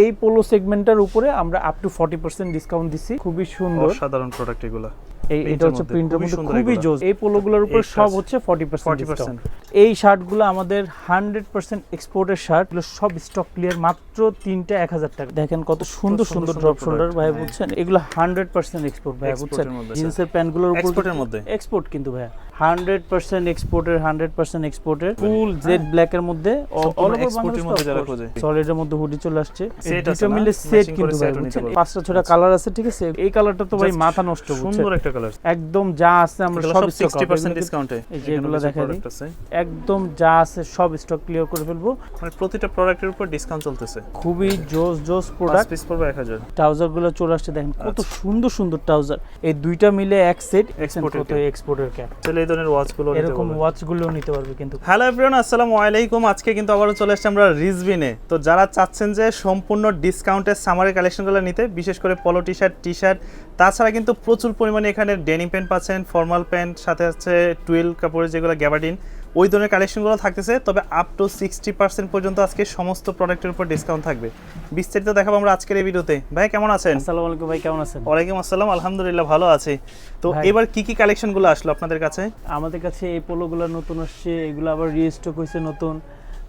এই পোলো সেগমেন্টের উপরে আমরা up to forty percent discount দিচ্ছি খুবই সুন্দর। সাধারণ প্রোডাক্ট এগুলো। এই এটা হচ্ছে প্রিন্টের মধ্যে খুবই জোস। এই পোলোগুলোর উপর সব হচ্ছে 40% এই শার্টগুলো আমাদের হান্ড্রেড পার্সেন্ট এক্সপোর্টের শার্ট। এগুলো সব স্টক ক্লিয়ার মাত্র তিনটা এক হাজার টাকা। দেখেন কত সুন্দর সুন্দর ড্রপ শোল্ডার ভাই হ্যাঁ। বুঝছেন? এগুলো হান্ড্রেড পার্সেন্ট এক্সপোর্ট ভাই বুঝছেন? জিন্সের প্যান্টগুলোর উপর মধ্যে? এক্সপোর্ট কিন্তু ভাই। হান্ড্রেড পার্সেন্ট এক্সপোর্টের হান্ড্রেড পার্সেন্ট এক্সপোর্টের ফুল জেড ব্ল্যাক এর মধ্যে মধ্যে সলিডের মধ্যে হুডি চলে আসছে। দুটো মিলে সেট কিন্তু ভাই set ও নিতে বুঝছেন পাঁচটা ছটা কালার আছে ঠিক আছে? এই কালারটা তো ভাই মাথা নষ্ট বুঝছেন? সুন্দর একটা কালার একদম যা আছে আমরা সব সব stock out। 60% ডিসকাউন্টে এই যে দেখা দিই। একদম যা আছে সব স্টক ক্লিয়ার করে ফেলব। মানে প্রতিটা প্রোডাক্টের উপর ডিসকাউন্ট চলতেছে। খুবই জোস জোস প্রোডাক্ট পিস পড়বে 1000 ট্রাউজারগুলো চলে আসছে দেখেন কত আচ্ছা। সুন্দর সুন্দর ট্রাউজার এই দুইটা মিলে এক সেট কত এক্সপোর্টের ক্যাপ তাহলে এই ধরনের ওয়াচগুলো এরকম ওয়াচগুলো নিতে পারবে কিন্তু। হ্যালো এভরিওয়ান আসসালামু আলাইকুম। আজকে কিন্তু আবারও চলে আসছে আমরা রিজবিনে তো যারা চাচ্ছেন যে সম্পূর্ণ ডিসকাউন্টের সামারের কালেকশনগুলো নিতে বিশেষ করে পলো টি শার্ট টি শার্ট তাছাড়া কিন্তু প্রচুর পরিমাণে এখানে ডেনিম প্যান্ট পাচ্ছেন ফর্মাল প্যান্ট সাথে হচ্ছে টুয়েল কাপড়ের যেগুলো গ্যাবার্ডিন ওই ধরনের কালেকশনগুলো থাকতেছে তবে আপ টু সিক্সটি পার্সেন্ট পর্যন্ত আজকে সমস্ত প্রোডাক্টের উপর ডিসকাউন্ট থাকবে। বিস্তারিত দেখাবো আমরা আজকের এই ভিডিওতে। ভাই কেমন আছেন? আসসালামু আলাইকুম ভাই কেমন আছেন? ওয়ালাইকুম আসসালাম আলহামদুলিল্লাহ ভালো আছি। তো এবার কি কি কালেকশনগুলো আসলো আপনাদের কাছে? আমাদের কাছে এই পোলোগুলো নতুন আসছে এগুলো আবার রিস্টক হয়েছে নতুন।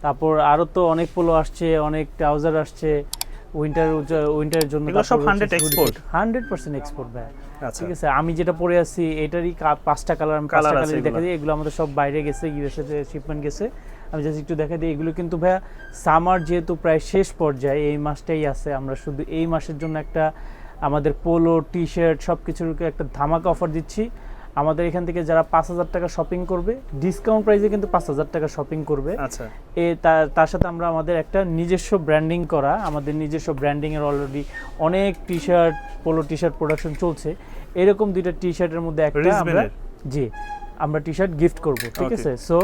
তারপর আরও তো অনেক পোলো আসছে অনেক ট্রাউজার আসছে উইন্টার উইন্টারের জন্য সব 100 export? হান্ড্রেড পার্সেন্ট এক্সপোর্ট ভাই। আচ্ছা। ঠিক আছে আমি যেটা পরে আছি এটারই পাঁচটা কালার আমি পাঁচটা কালার দেখা এগুলো। দিই। এগুলো আমাদের সব বাইরে গেছে ইউএসএ শিপমেন্ট গেছে। আমি জাস্ট একটু দেখা দিই এগুলো কিন্তু ভাইয়া সামার যেহেতু প্রায় শেষ পর্যায়ে এই মাসটাই আছে। আমরা শুধু এই মাসের জন্য একটা আমাদের পোলো টি শার্ট সব কিছুর একটা ধামাকা অফার দিচ্ছি। আমাদের এখান থেকে যারা পাঁচ হাজার টাকা শপিং করবে ডিসকাউন্ট প্রাইসে কিন্তু পাঁচ হাজার টাকা শপিং করবে। আচ্ছা। এ তার সাথে আমরা আমাদের একটা নিজস্ব ব্র্যান্ডিং করা আমাদের নিজস্ব ব্র্যান্ডিং এর অলরেডি অনেক T shirt polo T shirt production চলছে। এরকম দুইটা টি শার্টের মধ্যে একটা আমরা জি আমরা টি শার্ট গিফট করব ঠিক আছে? সো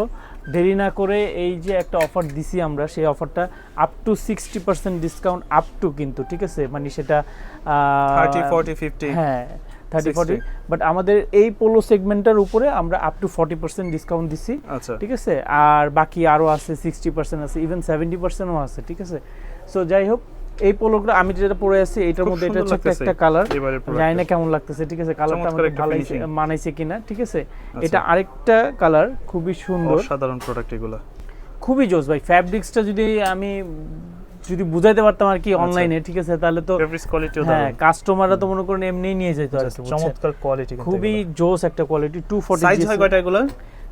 দেরি না করে এই যে একটা অফার দিছি আমরা সেই অফারটা up to sixty percent discount up to কিন্তু ঠিক আছে? মানে সেটা আহ, থার্টি ফর্টি ফিফটি হ্যাঁ। থার্টি ফর্টি বাট আমাদের এই পোলো সেগমেন্টের উপরে আমরা up to forty percent discount দিছি। আচ্ছা। ঠিক আছে? আর বাকি আরও আছে সিক্সটি পার্সেন্ট আছে ইভেন সেভেন্টি পার্সেন্টও আছে ঠিক আছে? সো যাই হোক এই পোলোগুলো আমি যেটা পরে আছি এটার মধ্যে এটা হচ্ছে একটা- কালার জানি না কেমন লাগতেছে ঠিক আছে? কালারটা finishing। মানাইছে কিনা ঠিক আছে? আচ্ছা। এটা আরেকটা কালার খুবই সুন্দর। অসাধারণ প্রোডাক্ট এগুলো। খুবই জোস ভাই। ফ্যাব্রিক্সটা যদি আমি যদি বুঝাইতে পারতাম আর কি আচ্ছা। অনলাইনে ঠিক আছে? তাহলে তো ফেব্রিক্স কোয়ালিটিও হ্যাঁ কাস্টমাররা তো মনে করেন এমনি নিয়ে যেত আর কি চমৎকার কোয়ালিটি খুবই জোস একটা কোয়ালিটি টু ফর্টি সাইজ হয় কয়টা এগুলো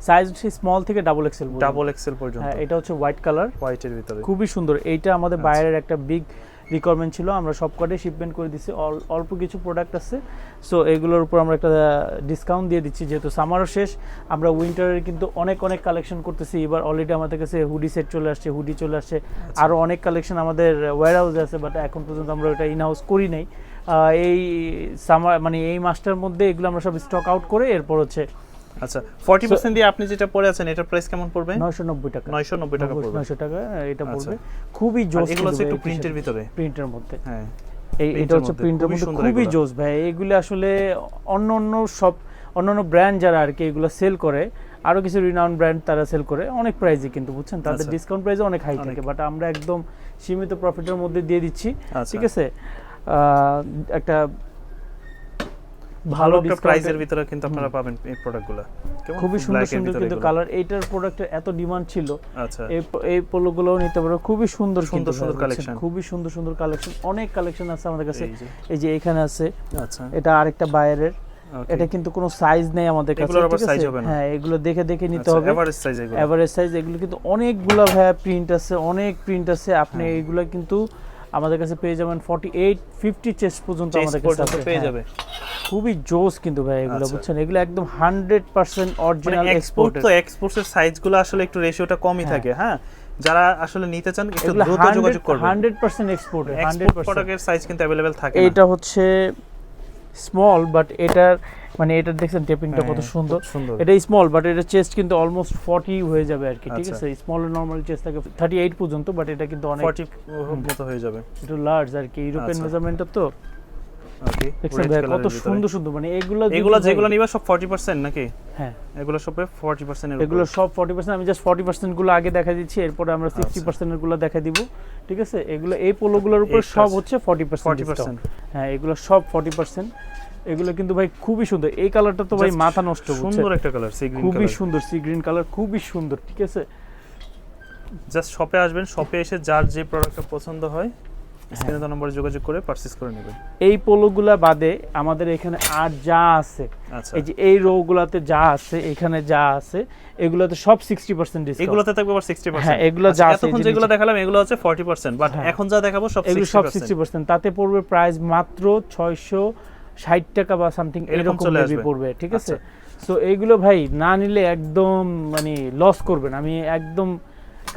সাইজ হচ্ছে স্মল থেকে ডাবল এক্সেল ডাবল এক্সেল পর্যন্ত। হ্যাঁ এটা হচ্ছে হোয়াইট কালার হোয়াইটের ভিতরে। খুবই সুন্দর। এইটা আমাদের আচ্ছা। বাইরের একটা বিগ রিকোয়ারমেন্ট ছিল আমরা সব কটাই শিপমেন্ট করে দিচ্ছি অল- অল্প কিছু প্রোডাক্ট আছে। সো এগুলোর উপর আমরা একটা ডিসকাউন্ট দিয়ে দিচ্ছি। যেহেতু সামারও শেষ আমরা উইন্টারের কিন্তু অনেক অনেক কালেকশন করতেছি। এবার অলরেডি আমাদের কাছে হুডি সেট চলে আসছে হুডি চলে আসছে। আচ্ছা। আরও অনেক কালেকশন আমাদের ওয়ার হাউসে আছে বাট এখন পর্যন্ত আমরা ওটা ইন হাউস করি নাই। এই সামার মানে এই মাসটার মধ্যে এগুলো আমরা সব স্টক আউট করে এরপর হচ্ছে আচ্ছা 40% দিয়ে আপনি যেটা পরে আছেন এটার প্রাইস কেমন পড়বে? নয়শো নব্বই টাকা। 990 টাকা পড়বে। নয়শো টাকা এটা আচ্ছা। পড়বে। খুবই জোস এগুলো হচ্ছে একটু প্রিন্টের ভিতরে। প্রিন্টের মধ্যে। হ্যাঁ এই এটা হচ্ছে প্রিন্টের মধ্যে খুবই জোস ভাই। এগুলো আসলে অন্য অন্য সব অন্যান্য ব্র্যান্ড যারা আর কি এগুলো সেল করে আরও কিছু রিনাউন্ড ব্র্যান্ড তারা সেল করে অনেক প্রাইসে কিন্তু বুঝছেন? তাদের আচ্ছা। ডিসকাউন্ট প্রাইসে অনেক হাই থাকে বাট আমরা একদম সীমিত প্রফিটের মধ্যে দিয়ে দিচ্ছি। আচ্ছা। ঠিক আছে? আহ, একটা ভালো একটা প্রাইসের ভিতরে কিন্তু আপনারা পাবেন এই প্রোডাক্টগুলো খুবই সুন্দর সুন্দর কিন্তু কালার এইটার প্রোডাক্টের এত ডিমান্ড ছিল আচ্ছা। এই এই পোলোগুলোও নিতে পারো। খুবই সুন্দর সুন্দর সুন্দর collection। খুবই সুন্দর সুন্দর কালেকশন অনেক কালেকশন আছে আমাদের কাছে। এই যে, এখানে আছে। আচ্ছা। এটা আরেকটা বাইরের। এটা কিন্তু কোনো সাইজ নেই আমাদের কাছে হবে না? হ্যাঁ এগুলো দেখে দেখে নিতে আচ্ছা, হবে। average size এগুলো। এভারেজ সাইজ এগুলো কিন্তু অনেকগুলো ভাইয়া প্রিন্ট আছে অনেক প্রিন্ট আছে। আপনি হ্যাঁ। এইগুলো কিন্তু আমাদের কাছে পেয়ে যাবেন 48 50 চেস্ট পর্যন্ত Chest আমাদের কাছে পর্যন্ত আছে পেয়ে হ্যাঁ। যাবে খুবই জোস কিন্তু ভাই এগুলো আচ্ছা। বুঝছেন এগুলো একদম 100% মানে অরিজিনাল এক্সপোর্ট এক্সপোর্ট তো এক্সপোর্টস এর সাইজগুলো আসলে একটু রেশিওটা কমই হ্যাঁ। থাকে হ্যাঁ যারা আসলে নিতে চান একটু এগুলো দ্রুত যোগাযোগ করবেন 100% এক্সপোর্ট এক্সপোর্ট 100% প্রোডাক্টের সাইজ কিন্তু अवेलेबल থাকে না এইটা হচ্ছে স্মল বাট এটার মানে এটার দেখছেন টেপিংটা কত হ্যাঁ, সুন্দর। সুন্দর। এটা স্মল বাট এটা চেস্ট কিন্তু অলমোস্ট 40 হয়ে যাবে আর কি ঠিক আচ্ছা। আছে? স্মল নরমাল চেস্ট থাকে 38 পর্যন্ত বাট এটা কিন্তু অনেক 40 মতো হয়ে যাবে। একটু লার্জ আর কি ইউরোপিয়ান আচ্ছা। মেজারমেন্টটা তো। ওকে দেখছেন কত সুন্দর সুন্দর মানে এগুলো এগুলো যেগুলো নিবা সব 40% নাকি? হ্যাঁ। এগুলো সবে 40% এর এগুলো সব ফর্টি পার্সেন্ট আমি জাস্ট ফর্টি পার্সেন্টগুলো আগে দেখা দিচ্ছি এরপরে আমরা সিক্সটি পার্সেন্টগুলো দেখা দিব ঠিক আছে? এগুলো এই পোলোগুলোর উপর সব হচ্ছে ফর্টি পার্সেন্ট 40% হ্যাঁ এগুলো সব ফর্টি পার্সেন্ট এগুলো কিন্তু ভাই খুবই সুন্দর। এই কালারটা তো ভাই মাথা নষ্ট? সুন্দর একটা কালার সি গ্রিন খুবই সুন্দর সি গ্রিন কালার খুবই সুন্দর ঠিক আছে? জাস্ট শপে আসবেন শপে এসে যার যে প্রোডাক্টটা পছন্দ হয় হ্যাঁ। স্ক্রিনে দেওয়া নম্বরে যোগাযোগ করে পারচেজ করে নেবেন। এই পোলোগুলা বাদে আমাদের এখানে আর যা আছে আচ্ছা। এই যে এই রো গুলাতে যা আছে এখানে যা আছে এগুলোতে সব সিক্সটি পার্সেন্ট ডিসকাউন্ট এগুলোতে থাকবে আবার 60% হ্যাঁ, এগুলো যা আছে, এতক্ষণ যেগুলো দেখালাম এগুলো হচ্ছে 40% বাট হ্যাঁ। এখন যা দেখাবো সব এগুলো সব 60% সিক্সটি পার্সেন্ট তাতে পড়বে প্রাইস মাত্র ছয়শো ষাট টাকা বা সামথিং এরকম চলে পড়বে ঠিক আছে? আচ্ছা। সো এইগুলো ভাই না নিলে একদম মানে লস করবেন। আমি একদম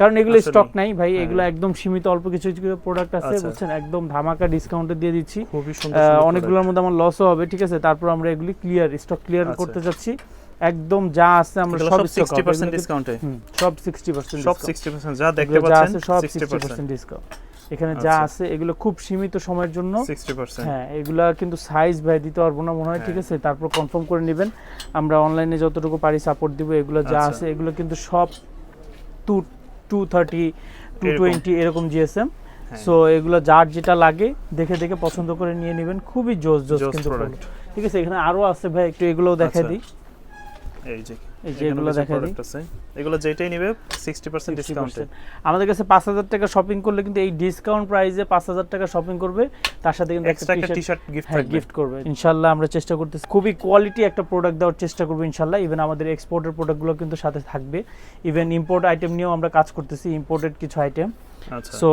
কারণ এগুলো স্টক নাই ভাই হ্যাঁ। এগুলো একদম সীমিত অল্প কিছু কিছু প্রোডাক্ট আছে আচ্ছা। বুঝছেন? একদম ধামাকা ডিসকাউন্টে দিয়ে দিচ্ছি। অনেকগুলোর মধ্যে আমার লসও হবে ঠিক আছে? তারপর আমরা এগুলি ক্লিয়ার স্টক ক্লিয়ার আচ্ছা। করতে যাচ্ছি। একদম যা আছে আমরা সব সব stock 60% ডিসকাউন্টে সব সিক্সটি পার্সেন্ট সব 60% যা দেখতে পাচ্ছেন সব 60% সিক্সটি পার্সেন্ট ডিসকাউন্ট এখানে যা আচ্ছা। আছে এগুলো খুব সীমিত সময়ের জন্য। হ্যাঁ এগুলা কিন্তু সাইজ ভাই দিতে পারব না মনে হয় ঠিক হ্যাঁ। আছে? তারপর কনফার্ম করে নেবেন। আমরা অনলাইনে যতটুকু পারি সাপোর্ট দিব এগুলো যা আচ্ছা। আছে এগুলো কিন্তু সব two two thirty two twenty এরকম জিএসএম হ্যাঁ। সো এগুলো যার যেটা লাগে দেখে দেখে পছন্দ করে নিয়ে নেবেন। খুবই জোস জোস কিন্তু ঠিক আছে? এখানে আরও আছে ভাই একটু এগুলোও দেখাই আচ্ছা। দিই। এই যে এই যে এগুলো আছে। যেটাই নিবে 60% ডিসকাউন্টে 60% আমাদের কাছে পাঁচ হাজার টাকা শপিং করলে কিন্তু এই ডিসকাউন্ট প্রাইসে পাঁচ হাজার টাকা শপিং করবে। তার সাথে কিন্তু এক্সট্রা একটা টি-শার্ট গিফট হ্যাঁ থাকবে। গিফট করবে। ইনশাল্লাহ আমরা চেষ্টা করতেছি। খুবই কোয়ালিটি একটা প্রোডাক্ট দেওয়ার চেষ্টা করব ইভেন আমাদের এক্সপোর্টের প্রোডাক্টগুলো কিন্তু সাথে থাকবে। ইভেন ইম্পোর্ট আইটেম নিয়েও আমরা কাজ করতেছি ইম্পোর্টেড কিছু আইটেম আচ্ছা। সো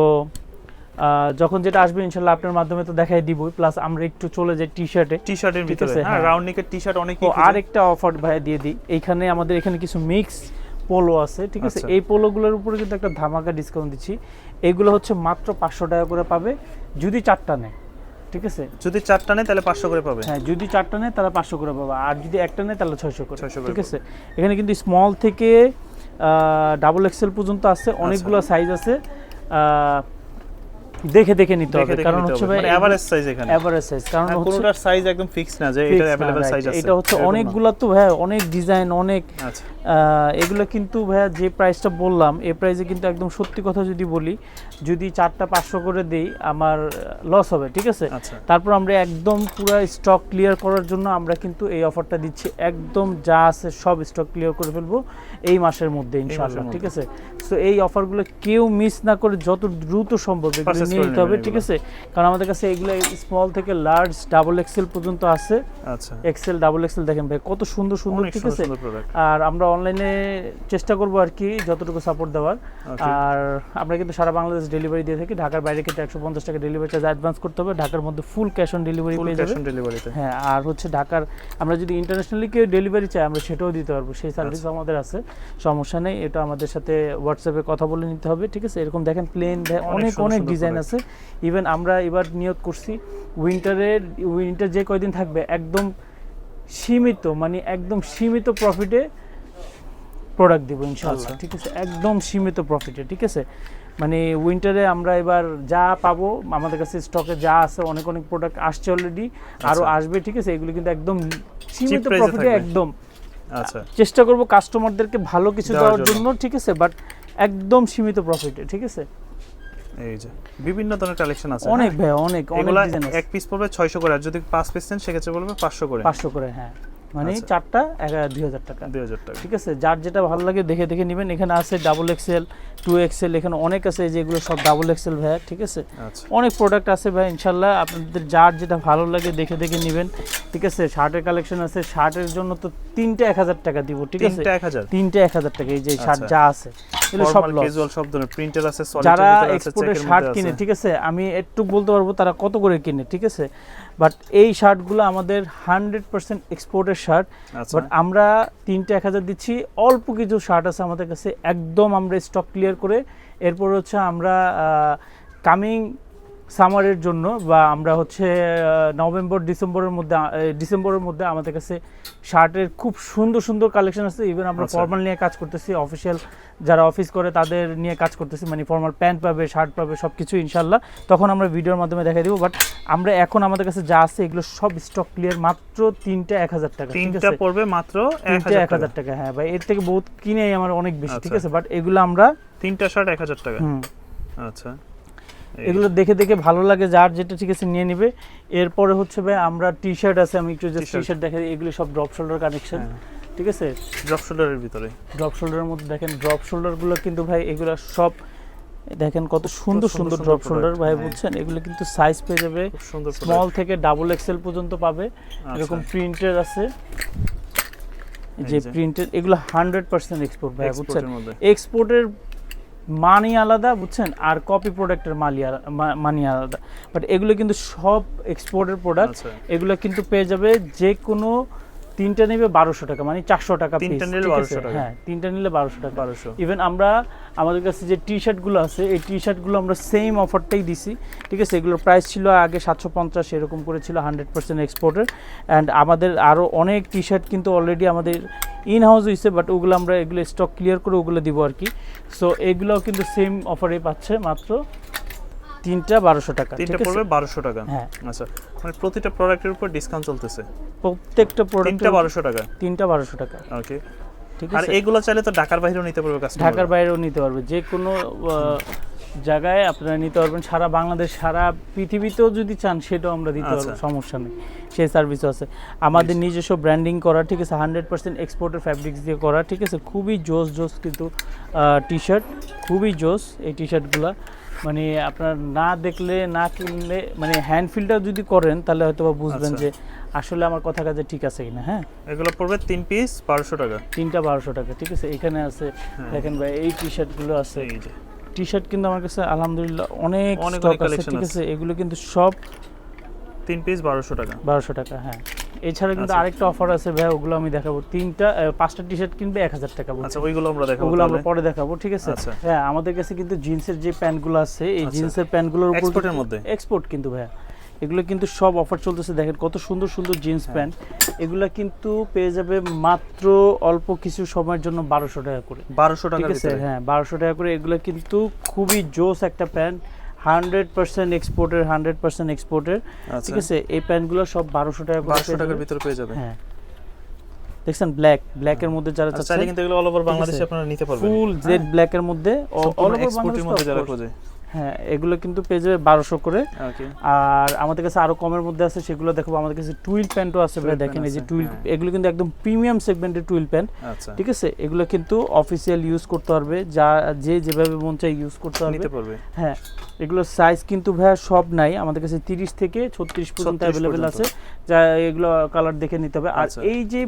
যখন যেটা আসবে ইনশাল্লাহ আপনার মাধ্যমে তো দেখাই দিব প্লাস আমরা একটু চলে যাই টি শার্টে টি-শার্টের ভিতরে। আছে, হ্যাঁ। রাউন্ড নেকের টি-শার্ট অনেক ও খোঁজে। আরেকটা অফার ভাই দিয়ে দিই। এইখানে আমাদের এখানে কিছু মিক্স পোলো আছে ঠিক আছে? আচ্ছা। এই পোলোগুলোর উপরে কিন্তু একটা ধামাকা ডিসকাউন্ট দিচ্ছি। এগুলো হচ্ছে মাত্র পাঁচশো টাকা করে পাবে। যদি চারটা নেয় ঠিক আছে? যদি চারটা নেয় তাহলে 500 করে পাবে। হ্যাঁ যদি চারটা নেয় তাহলে পাঁচশো করে পাবে। আর যদি একটা নেয় তাহলে ছয়শো করে। 600 করে ঠিক আছে? এখানে কিন্তু স্মল থেকে ডাবল এক্সেল পর্যন্ত আছে। আচ্ছা। অনেকগুলো সাইজ আছে। আহ, দেখে দেখে নিতে দেখে হবে দেখে কারণ নিতে হচ্ছে হবে। ভাই মানে এভারেজ সাইজ এখানে এভারেজ সাইজ কারণ আর হচ্ছে কোনোটার সাইজ একদম ফিক্স না যে fixed এটা না, अवेलेबल right, সাইজ আছে এটা হচ্ছে এরকম না। অনেকগুলো তো ভাই অনেক ডিজাইন অনেক আচ্ছা আহ, এগুলো কিন্তু ভাইয়া যে প্রাইসটা বললাম এই প্রাইসে কিন্তু একদম সত্যি কথা যদি বলি যদি চারটা পাঁচশো করে দেই আমার লস হবে ঠিক আছে? আচ্ছা। তারপর আমরা একদম পুরো স্টক ক্লিয়ার করার জন্য আমরা কিন্তু এই অফারটা দিচ্ছি। একদম যা আছে সব স্টক ক্লিয়ার করে ফেলব এই মাসের মধ্যে ইনশাআল্লাহ ঠিক আছে? সো এই অফারগুলো কেউ মিস না করে যত দ্রুত সম্ভব এগুলো নিয়ে নিতে হবে ঠিক আছে? কারণ আমাদের কাছে এগুলো স্মল থেকে লার্জ ডাবল এক্সেল পর্যন্ত আছে। আচ্ছা। এক্সেল ডাবল এক্সেল দেখেন ভাই কত সুন্দর সুন্দর ঠিক আছে? আর আমরা অনলাইনে চেষ্টা করব আর কি যতটুকু সাপোর্ট দেওয়ার। আর আমরা কিন্তু সারা বাংলাদেশ ডেলিভারি দিয়ে থাকি। ঢাকার বাইরে ক্ষেত্রে একশো পঞ্চাশ টাকা ডেলিভারি চার্জ অ্যাডভান্স করতে হবে। ঢাকার মধ্যে ফুল ক্যাশ অন ডেলিভারি পেয়ে যাবে। ডেলিভারিতে হ্যাঁ আর হচ্ছে ঢাকার আমরা যদি ইন্টারন্যাশনালি কেউ ডেলিভারি চাই আমরা সেটাও দিতে পারব। সেই সার্ভিস আচ্ছা। আমাদের আছে। সমস্যা নেই এটা আমাদের সাথে হোয়াটসঅ্যাপে কথা বলে নিতে হবে ঠিক আছে? এরকম দেখেন প্লেন অনেক অনেক ডিজাইন আছে। ইভেন আমরা এবার নিয়োগ করছি উইন্টারের উইন্টার যে কয়দিন থাকবে একদম সীমিত মানে একদম সীমিত প্রফিটে প্রোডাক্ট দিব ইনশাআল্লাহ। আচ্ছা। ঠিক আছে? একদম সীমিত প্রফিটে ঠিক আছে? মানে উইন্টারে আমরা এবার যা পাবো আমাদের কাছে স্টকে যা আছে অনেক অনেক প্রোডাক্ট আসছে অলরেডি আরও আচ্ছা। আসবে ঠিক আছে? এগুলো কিন্তু একদম সীমিত প্রফিটে একদম। আচ্ছা। চেষ্টা করব কাস্টমারদেরকে ভালো কিছু দেওয়ার জন্য। ঠিক আছে? বাট একদম সীমিত প্রফিটে ঠিক আছে? এই যে বিভিন্ন ধরনের কালেকশন আছে অনেক হ্যাঁ? ভাই অনেক অনেক ডিজাইন আছে। এক পিস পড়বে 600 করে আর যদি 5 পিস নেন সেক্ষেত্রে বলবে 500 করে। পাঁচশো করে হ্যাঁ। মানে আচ্ছা। চারটা দুই হাজার টাকা। 2000 টাকা। ঠিক আছে? যার যেটা ভালো লাগে দেখে দেখে নেবেন। এখানে আছে ডাবল এক্সেল টু এক্সেল এখানে অনেক আছে যেগুলো সব ডাবল এক্সেল ভাই ঠিক আছে? আচ্ছা। অনেক প্রোডাক্ট আছে ভাই ইনশাল্লাহ আপনাদের যার যেটা ভালো লাগে দেখে দেখে নেবেন। ঠিক আছে? শার্টের কালেকশন আছে। শার্টের জন্য তো তিনটে এক হাজার টাকা দিব ঠিক আছে? তিনটা 1000 তিনটে এক হাজার টাকা এই যে শার্ট আচ্ছা। যা আছে যারা এক্সপোর্টের শার্ট কিনে ঠিক আছে? আমি একটু বলতে পারব তারা কত করে কিনে ঠিক আছে? বাট এই শার্টগুলো আমাদের হান্ড্রেড পার্সেন্ট এক্সপোর্টের শার্ট আচ্ছা। বাট আমরা তিনটে এক হাজার দিচ্ছি। অল্প কিছু শার্ট আছে আমাদের কাছে একদম আমরা স্টক ক্লিয়ার করে। এরপর হচ্ছে আমরা কামিং সামারের জন্য বা আমরা হচ্ছে নভেম্বর ডিসেম্বরের মধ্যে ডিসেম্বরের মধ্যে আমাদের কাছে শার্টের খুব সুন্দর সুন্দর কালেকশন আছে। ইভেন আমরা আচ্ছা। ফর্মাল নিয়ে কাজ করতেছি অফিসিয়াল যারা অফিস করে তাদের নিয়ে কাজ করতেছি মানে ফর্মাল প্যান্ট পাবে শার্ট পাবে সব কিছু ইনশাল্লাহ তখন আমরা ভিডিওর মাধ্যমে দেখাই দিব বাট আমরা এখন আমাদের কাছে যা আছে এগুলো সব স্টক ক্লিয়ার মাত্র তিনটা এক হাজার টাকা তিনটা পড়বে মাত্র তিনটা এক হাজার টাকা হ্যাঁ ভাই এর থেকে বহুত কিনে আমার অনেক বেশি ঠিক আচ্ছা। আছে? বাট এগুলো আমরা তিনটা শার্ট এক হাজার টাকা। আচ্ছা। এগুলো দেখে দেখে ভালো লাগে যার যেটা ঠিক আছে নিয়ে নিবে। এরপরে হচ্ছে ভাই আমরা টি শার্ট আছে আমি একটু টি শার্ট দেখাই এগুলো সব ড্রপ শোল্ডার কানেকশন। ঠিক আছে? ড্রপ শোল্ডারের ভিতরে। ড্রপ শোল্ডারের মধ্যে দেখেন ড্রপ শোল্ডারগুলো কিন্তু ভাই এগুলো সব দেখেন কত সুন্দর সুন্দর ড্রপ শোল্ডার ভাই হ্যাঁ। বুঝছেন? এগুলো কিন্তু সাইজ পেয়ে যাবে। স্মল থেকে ডাবল এক্সেল পর্যন্ত পাবে। আচ্ছা। এরকম প্রিন্টের আছে। যে। প্রিন্টেড এগুলো হান্ড্রেড পার্সেন্ট এক্সপোর্ট ভাই বুঝছেন? এক্সপোর্টের মানি আলাদা বুঝছেন? আর কপি প্রোডাক্টের মালি মানি আলাদা। বাট এগুলো কিন্তু সব এক্সপোর্টের প্রোডাক্ট আচ্ছা। এগুলো কিন্তু পেয়ে যাবে যে কোনো তিনটা নেবে বারোশো টাকা মানে চারশো টাকা তিনটা নিলে ঠিক 1200 আছে? টাকা। হ্যাঁ তিনটা নিলে বারোশো টাকা। বারোশো। ইভেন আমরা আমাদের কাছে যে টি শার্টগুলো আছে এই টি শার্টগুলো আমরা সেম অফারটাই দিছি ঠিক আছে? এগুলোর প্রাইস ছিল আগে সাতশো পঞ্চাশ এরকম করেছিল হান্ড্রেড পার্সেন্ট এক্সপোর্টের অ্যান্ড আমাদের আরও অনেক টি শার্ট কিন্তু অলরেডি আমাদের ইন হাউস হয়েছে বাট ওগুলো আমরা এগুলো স্টক ক্লিয়ার করে ওগুলো দিব আর কি। সো এগুলোও কিন্তু সেম অফারে পাচ্ছে মাত্র তিনটা বারোশো টাকা তিনটা পড়বে বারোশো টাকা। হ্যাঁ। আচ্ছা মানে প্রতিটা প্রোডাক্টের উপর ডিসকাউন্ট চলতেছে? প্রত্যেকটা প্রোডাক্ট তিনটা বারোশো টাকা? তিনটা বারোশো টাকা। ওকে ঠিক আর আছে? এইগুলো চাইলে তো ঢাকার বাইরেও নিতে পারবে কাস্টমার ঢাকার বাইরেও নিতে পারবে। যে কোনো জায়গায় আপনারা নিতে পারবেন। সারা বাংলাদেশ সারা পৃথিবীতেও যদি চান সেটাও আমরা দিতে পারব। আচ্ছা। সমস্যা নেই। সেই সার্ভিসও আছে। আমাদের নিজস্ব ব্র্যান্ডিং করা ঠিক আছে? হান্ড্রেড পার্সেন্ট এক্সপোর্টের ফ্যাব্রিক্স দিয়ে করা ঠিক আছে? খুবই জোস জোস কিন্তু টি শার্ট খুবই জোস এই টি শার্টগুলা মানে আপনার না দেখলে না কিনলে মানে হ্যান্ড ফিলটা যদি করেন তাহলে হয়তো বা বুঝবেন আচ্ছা। যে আসলে আমার কথা কাজে ঠিক আছে কিনা হ্যাঁ? এগুলো পড়বে তিন পিস বারোশো টাকা। তিনটা বারোশো টাকা ঠিক আছে? এখানে আছে হ্যাঁ। দেখেন ভাই এই টি শার্টগুলো আছে। এই যে। টি শার্ট কিন্তু আমার কাছে আলহামদুলিল্লাহ অনেক অনেক স্টক আছে ঠিক। আছে? এগুলো কিন্তু সব তিন পিস বারোশো টাকা। বারোশো টাকা হ্যাঁ। এছাড়া কিন্তু আচ্ছা। আরেকটা অফার আছে ভাই ওগুলো আমি দেখাবো। তিনটা পাঁচটা টি শার্ট কিনবে এক হাজার টাকা আচ্ছা ওইগুলো আমরা দেখাবো ওগুলো আমরা পরে দেখাবো ঠিক আছে? আচ্ছা। হ্যাঁ আমাদের কাছে কিন্তু জিন্সের যে প্যান্টগুলো আছে এই আচ্ছা। জিন্সের প্যান্টগুলোর উপর এর মধ্যে? এক্সপোর্ট কিন্তু ভাইয়া। এগুলো কিন্তু সব অফার চলতেছে দেখেন কত সুন্দর সুন্দর জিন্স হ্যাঁ। প্যান্ট। এগুলো কিন্তু পেয়ে যাবে মাত্র অল্প কিছু সময়ের জন্য বারোশো টাকা করে। বারোশো ঠিক টাকার আছে হ্যাঁ বারোশো টাকা করে। এগুলো কিন্তু খুবই জোস একটা প্যান্ট। হান্ড্রেড পার্সেন্ট এক্সপোর্টের হান্ড্রেড পার্সেন্ট এক্সপোর্টের। আচ্ছা। ঠিক আছে এই প্যান্টগুলো সব বারোশো টাকা বারোশো টাকার ভিতরে পেয়ে যাবে। হ্যাঁ। দেখছেন ব্ল্যাক ব্ল্যাক এর মধ্যে যারা আর চাইলে চাচ্ছেন কিন্তু এগুলো অল ওভার বাংলাদেশে আপনারা নিতে পারবেন। ফুল জেড ব্ল্যাক এর মধ্যে অল ওভার মধ্যে যারা খোঁজে। হ্যাঁ এগুলো কিন্তু পেয়ে যাবে বারোশো করে। আর আমাদের কাছে আরও কমের মধ্যে আছে সেগুলো দেখো আমাদের কাছে টুইল প্যান্টও আছে ভাই দেখেন এই যে টুইল হ্যাঁ। এগুলো কিন্তু একদম প্রিমিয়াম সেগমেন্টের টুইল প্যান্ট। আচ্ছা। ঠিক আছে? এগুলো কিন্তু অফিসিয়াল ইউজ করতে পারবে যা যে যেভাবে মন চাই ইউজ করতে পারবে। হ্যাঁ এগুলোর সাইজ কিন্তু ভাইয়া সব নাই আমাদের কাছে তিরিশ থেকে ছত্রিশ পর্যন্ত অ্যাভেলেবেল আছে যা এগুলো কালার দেখে নিতে হবে। আর আচ্ছা। এই যে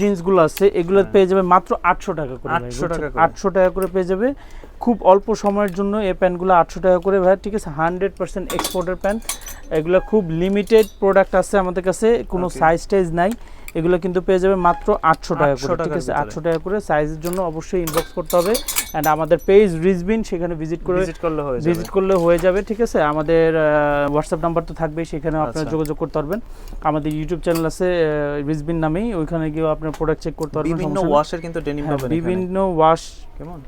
জিন্সগুলো আছে এগুলো হ্যাঁ। পেয়ে যাবে মাত্র আটশো টাকা করে 800 টাকা আটশো টাকা করে পেয়ে যাবে। খুব অল্প সময়ের জন্য এই প্যান্টগুলো আটশো টাকা করে ভাই ঠিক আছে? হান্ড্রেড পার্সেন্ট এক্সপোর্টের প্যান্ট। এগুলো খুব লিমিটেড প্রোডাক্ট আছে আমাদের কাছে কোনো. সাইজ টাইজ নাই। এগুলো কিন্তু পেয়ে যাবে মাত্র আটশো টাকা করে ঠিক আছে? আটশো টাকা করে সাইজের জন্য অবশ্যই ইনবক্স করতে হবে। অ্যান্ড আমাদের পেজ রিজবিন সেখানে ভিজিট করে ভিজিট করলে হয়ে ভিজিট করলে হয়ে যাবে ঠিক আছে? আমাদের হোয়াটসঅ্যাপ নাম্বার তো থাকবেই সেখানে আপনারা আচ্ছা। যোগাযোগ করতে পারবেন। আমাদের ইউটিউব চ্যানেল আছে রিজবিন নামেই ওইখানে গিয়ে আপনার প্রোডাক্ট চেক করতে পারবেন বিভিন্ন ওয়াশের কিন্তু ডেনিম হ্যাঁ, পাবেন বিভিন্ন ওয়াশ কেমন?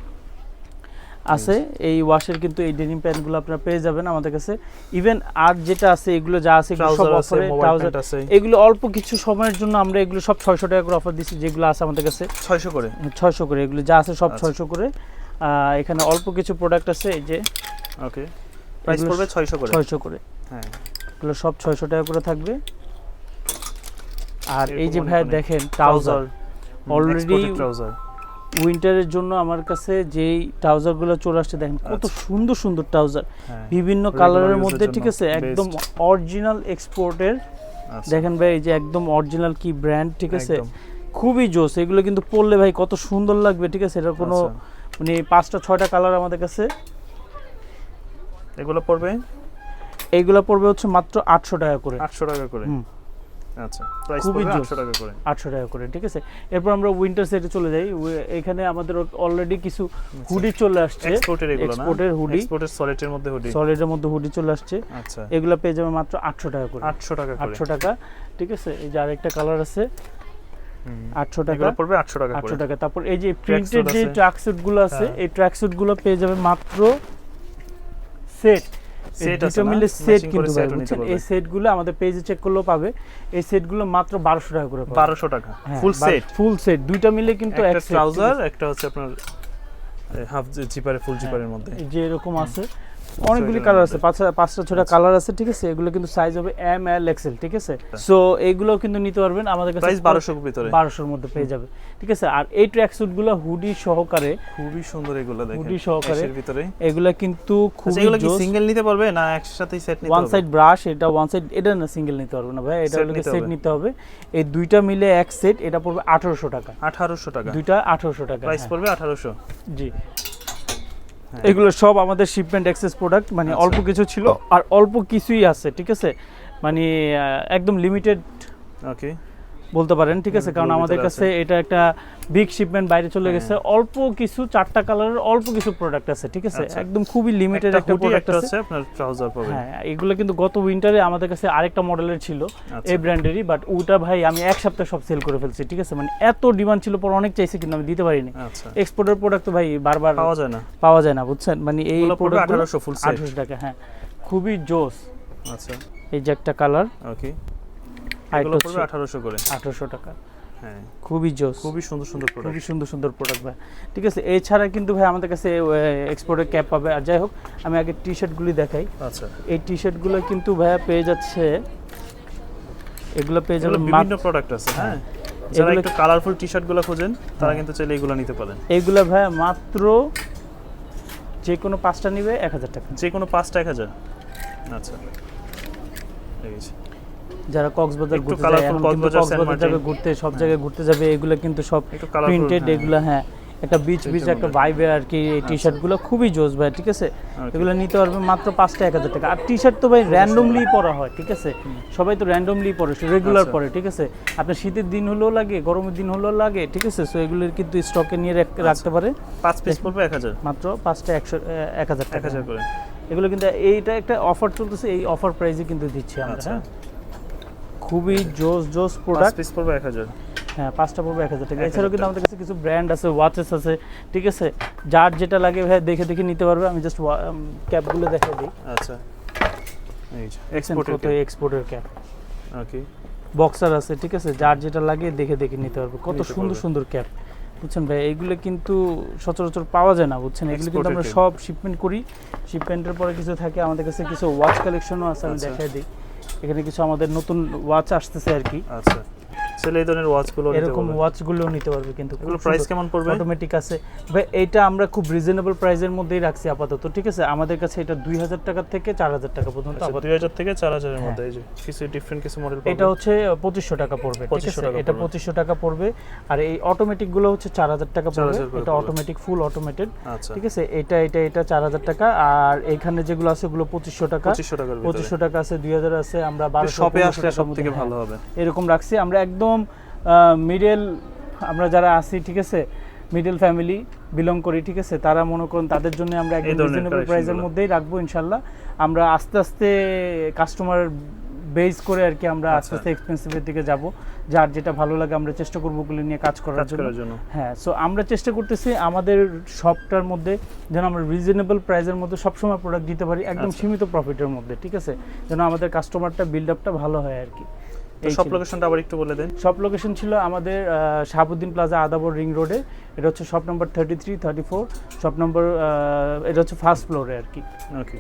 আছে এই ওয়াশের কিন্তু এই ডেনিম প্যান্টগুলো আপনারা পেয়ে যাবেন আমাদের কাছে। ইভেন আর যেটা আছে এগুলো যা আছে এগুলো সব অফারে ট্রাউজার এগুলো অল্প কিছু সময়ের জন্য আমরা এগুলো সব ছয়শো টাকা করে অফার দিচ্ছি যেগুলো আছে আমাদের কাছে। 600 করে? ছয়শো করে। এগুলো যা আছে সব আচ্ছা। ছয়শো করে। এখানে অল্প কিছু প্রোডাক্ট আছে এই যে। ওকে। প্রাইস পড়বে 600 করে? ছয়শো করে। হ্যাঁ। এগুলো সব ছয়শো টাকা করে থাকবে। আর এই যে ভাই দেখেন ট্রাউজার Already ট্রাউজার উইন্টারের জন্য আমার কাছে যেই ট্রাউজারগুলো চলে আসছে দেখেন কত আচ্ছা। সুন্দর সুন্দর ট্রাউজার। হ্যাঁ। বিভিন্ন কালারের মধ্যে ঠিক আছে একদম অরিজিনাল এক্সপোর্টের আচ্ছা, দেখেন ভাই এই যে একদম অরিজিনাল কি ব্র্যান্ড ঠিক আছে? খুবই জোস এগুলো কিন্তু পরলে ভাই কত সুন্দর লাগবে ঠিক আছে? এটা কোনো আচ্ছা। মানে পাঁচটা ছয়টা কালার আমাদের কাছে। এগুলো পড়বে? এইগুলো পড়বে হচ্ছে মাত্র আটশো টাকা করে। 800 টাকা করে। আচ্ছা প্রাইস খুবই 800 টাকা করে। আটশো টাকা করে ঠিক আছে? এরপর আমরা উইন্টার সেটে চলে যাই। এখানে আমাদের অলরেডি কিছু হুডি চলে আসছে। এক্সপোর্টের এগুলো না? এক্সপোর্টের হুডি এক্সপোর্টের সলিডের মধ্যে হুডি সলিডের মধ্যে হুডি চলে আসছে। আচ্ছা। এগুলো পেয়ে যাবে মাত্র আটশো টাকা করে। 800 টাকা করে। টাকা ঠিক আছে? এই যে আরেকটা কালার আছে। হুম। আটশো টাকা। পড়বে 800 টাকা আটশো করে। টাকা। তারপর এই যে প্রিন্টেড যে। গুলো আছে হ্যাঁ। এই ট্র্যাকস্যুটগুলো পেয়ে যাবে মাত্র সেট আছে মিলে সেট কিন্তু ভাই, বুঝছেন এই সেটগুলো আমাদের পেজে চেক করলেও পাবে। এই সেটগুলো মাত্র বারোশো টাকা করে পাবে। 1200 টাকা। ফুল সেট ফুল সেট দুইটা মিলে কিন্তু একটা ট্রাউজার একটা হচ্ছে আপনার হাফ জিপারে ফুল জিপারের মধ্যে। যে এরকম আছে। অনেকগুলি কালার আছে। পাঁচটা পাঁচটা ছটা আচ্ছা। কালার আছে ঠিক আছে? এগুলো কিন্তু সাইজ হবে এম এল এক্সেল ঠিক আছে? সো এইগুলো কিন্তু নিতে পারবেন। আমাদের কাছে প্রাইস 1200 এর ভিতরে। বারোশোর মধ্যে পেয়ে যাবে। ঠিক আছে? আর এই ট্র্যাকগুলো হুডি সহকারে খুবই সুন্দর এগুলো দেখেন। হুডি সহকারে এর ভিতরে। এগুলা কিন্তু আচ্ছা খুবই এগুলো কি সিঙ্গেল নিতে পারবে না একসাথেই সেট নিতে ওয়ান সাইড ব্রাশ এটা ওয়ান সাইড এটা না সিঙ্গেল নিতে পারবে না ভাই এটা হলো সেট নিতে হবে। এই দুইটা মিলে এক সেট এটা পড়বে আঠারোশো টাকা। 1800 টাকা। দুইটা আঠারোশো টাকা প্রাইস হ্যাঁ। পড়বে 1800 জি। এগুলো সব আমাদের শিপমেন্ট এক্সেস প্রোডাক্ট মানে আচ্ছা। অল্প কিছু ছিল আর অল্প কিছুই আছে ঠিক আছে? মানে একদম লিমিটেড ওকে বলতে পারেন ঠিক আছে? কারণ আমাদের কাছে এটা একটা বিগ শিপমেন্ট বাইরে চলে হ্যাঁ। গেছে। অল্প কিছু চারটা কালারের অল্প কিছু প্রোডাক্ট আছে ঠিক আছে? আচ্ছা। একদম খুবই লিমিটেড একটা প্রোডাক্ট আছে। আপনার ট্রাউজার পাবেন। হ্যাঁ এগুলো কিন্তু গত উইন্টারে আমাদের কাছে আরেকটা মডেলের ছিল আচ্ছা। এই ব্র্যান্ডেরই বাট ওটা ভাই আমি এক সপ্তাহ সব সেল করে ফেলছি ঠিক আছে? মানে এত ডিমান্ড ছিল পর অনেক চাইছে কিন্তু আমি দিতে পারিনি। আচ্ছা। এক্সপোর্টের প্রোডাক্ট তো ভাই বারবার পাওয়া যায় না। পাওয়া যায় না বুঝছেন? মানে এই প্রোডাক্ট 1800 ফুল সেট আঠারোশো টাকা হ্যাঁ। খুবই জোস। আচ্ছা। এই যে একটা কালার ওকে এগুলো পড়বে 1800 করে। আঠারোশো টাকা। হ্যাঁ। খুবই জোস। খুবই সুন্দর সুন্দর প্রোডাক্ট খুবই সুন্দর সুন্দর প্রোডাক্ট ভাই। ঠিক আছে এছাড়া কিন্তু ভাই আমাদের কাছে এক্সপোর্টের ক্যাপ পাবে। আর যাই হোক আমি আগে টি শার্টগুলি দেখাই। আচ্ছা। এই টি শার্টগুলো কিন্তু ভাইয়া পেয়ে যাচ্ছে এগুলো পেয়ে যাবে বিভিন্ন প্রোডাক্ট আছে হ্যাঁ। যারা একটু কালারফুল টি শার্টগুলো খোঁজেন তারা হ্যাঁ। কিন্তু চাইলে এগুলো নিতে পারেন। এইগুলো ভাইয়া মাত্র যে কোনো পাঁচটা নিবে এক হাজার টাকা। যে কোনো পাঁচটা এক হাজার। আচ্ছা। ঠিক আছে যারা কক্সবাজার ঘুরতে যায় কক্সবাজার, যাবে। ঘুরতে সব জায়গায় ঘুরতে যাবে এগুলো কিন্তু সব প্রিন্টেড এগুলো হ্যাঁ একটা বিচ বিচ একটা ভাইবে আর কি এই টি শার্টগুলো খুবই জোস ভাই ঠিক আছে? এগুলো নিতে পারবে মাত্র পাঁচটা এক হাজার টাকা। আর টি শার্ট তো ভাই র্যান্ডমলি পরা হয় ঠিক আছে? সবাই তো র্যান্ডমলি পরে রেগুলার আচ্ছা। পরে ঠিক আছে? আপনার শীতের দিন হলেও লাগে গরমের দিন হলেও লাগে ঠিক আছে? সো এগুলোর কিন্তু স্টকে নিয়ে আচ্ছা। রাখতে পারে। পাঁচ পিস পড়বে এক হাজার? মাত্র পাঁচটা একশো এক হাজার টাকা। এগুলো কিন্তু এইটা একটা অফার চলতেছে এই অফার প্রাইসে কিন্তু দিচ্ছি আমরা আচ্ছা। হ্যাঁ? খুবই জোস জোস প্রোডাক্ট পিস পড়বে এক হাজার। হ্যাঁ পাঁচটা পড়বে এক হাজার টাকা। 1000 এছাড়াও কিন্তু আমাদের কাছে কিছু ব্র্যান্ড আছে ওয়াচেস আছে ঠিক আছে? যার যেটা লাগে ভাই দেখে দেখে নিতে পারবে। আমি জাস্ট ক্যাপগুলো দেখে দিই। আচ্ছা। এক্সপোর্টের এক্সপোর্টের ক্যাপ ওকে বক্সার আছে ঠিক আছে? যার যেটা লাগে দেখে দেখে নিতে পারবে। কত সুন্দর সুন্দর ক্যাপ বুঝছেন ভাই এগুলো কিন্তু সচরাচর পাওয়া যায় না বুঝছেন? এগুলো কিন্তু আমরা সব শিপমেন্ট করি। শিপমেন্টের পরে কিছু থাকে আমাদের কাছে কিছু ওয়াচ কালেকশনও আছে আমি আচ্ছা। দেখাই দিই। এখানে কিছু আমাদের নতুন ওয়াচ আসতেছে আর কি। আচ্ছা। ছেলে এই ধরনের ওয়াচগুলো এরকম বলবেন। ওয়াচগুলোও নিতে পারবে কিন্তু এগুলো প্রাইস কেমন পড়বে? অটোমেটিক আছে। ভাই এইটা আমরা খুব রিজনেবল প্রাইসের মধ্যেই রাখছি আপাতত ঠিক আছে? আমাদের কাছে এটা দুই হাজার টাকা থেকে চার হাজার টাকা পর্যন্ত আচ্ছা দুই হাজার থেকে চার হাজারের হ্যাঁ। মধ্যে এই যে কিছু ডিফারেন্ট কিছু মডেল এটা হচ্ছে পঁচিশশো টাকা পড়বে ঠিক 2500 আছে টাকা এটা। পঁচিশশো টাকা পড়বে। আর এই অটোমেটিকগুলো হচ্ছে চার হাজার টাকা পড়বে। এটা অটোমেটিক ফুল অটোমেটেড ঠিক আছে? এটা এটা এটা চার হাজার টাকা। আর এখানে যেগুলো আছে ওগুলো পঁচিশশো টাকা। পঁচিশশো ভিতরে। পঁচিশশো টাকা আছে দুই হাজার আছে আমরা বারোশো শপে আসলে সব থেকে ভালো হবে। এরকম রাখছি। আমরা একদম মিডল আমরা যারা আছি ঠিক আছে? মিডল ফ্যামিলি বিলং করি ঠিক আছে? তারা মনে করুন তাদের জন্য আমরা একদম রিজনেবল প্রাইসের মধ্যেই রাখব ইনশাল্লাহ। আমরা আস্তে আস্তে কাস্টমার বেস করে আর কি আমরা আস্তে আচ্ছা। আস্তে এক্সপেন্সিভের দিকে যাব। যার যেটা ভালো লাগে আমরা চেষ্টা করব ওগুলো নিয়ে কাজ করার জন্য। হ্যাঁ সো আমরা চেষ্টা করতেছি আমাদের শপটার মধ্যে যেন আমরা রিজনেবল প্রাইসের মধ্যে সবসময় প্রোডাক্ট দিতে পারি একদম আচ্ছা। সীমিত প্রফিটের মধ্যে ঠিক আছে? যেন আমাদের কাস্টমারটা বিল্ড আপটা ভালো হয় আর কি। সব। লোকেশনটা আবার একটু বলে দেন। সব লোকেশন ছিল আমাদের আহ, শাহাবুদ্দিন প্লাজা আদাবর রিং রোডে এটা হচ্ছে shop number thirty three thirty four shop number এটা হচ্ছে ফার্স্ট ফ্লোরে আর কি। ওকে